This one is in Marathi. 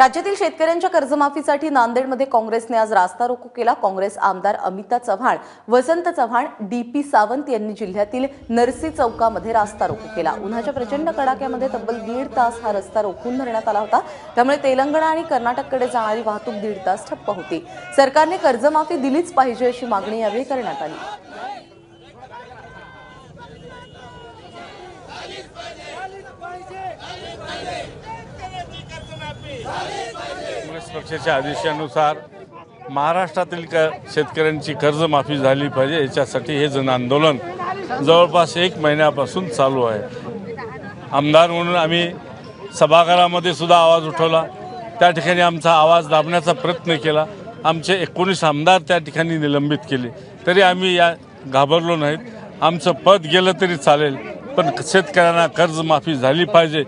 राज्यातील शेतकऱ्यांच्या कर्जमाफीसाठी नांदेडमध्ये काँग्रेसने आज रास्ता रोको केला. काँग्रेस आमदार अमिता चव्हाण वसंत चव्हाण डी पी सावंत यांनी जिल्ह्यातील नरसी चौकामध्ये रास्ता रोको केला. उन्हाच्या प्रचंड कडाक्यामध्ये तब्बल दीड तास हा रस्ता रोखून धरण्यात आला होता. त्यामुळे तेलंगणा आणि कर्नाटककडे जाणारी वाहतूक दीड तास ठप्प होती. सरकारने कर्जमाफी दिलीच पाहिजे अशी मागणी यावेळी करण्यात आली. काँग्रेस पक्षाच्या आदेशानुसार महाराष्ट्रातील क शेतकऱ्यांची कर्जमाफी झाली पाहिजे याच्यासाठी हे जन आंदोलन जवळपास एक महिन्यापासून चालू आहे. आमदार म्हणून आम्ही सभागृहामध्ये सुद्धा आवाज उठवला. त्या ठिकाणी आमचा आवाज दाबण्याचा प्रयत्न केला. आमचे एकोणीस आमदार त्या ठिकाणी निलंबित केले. तरी आम्ही या घाबरलो नाहीत. आमचं पद गेलं तरी चालेल पण शेतकऱ्यांना कर्जमाफी झाली पाहिजे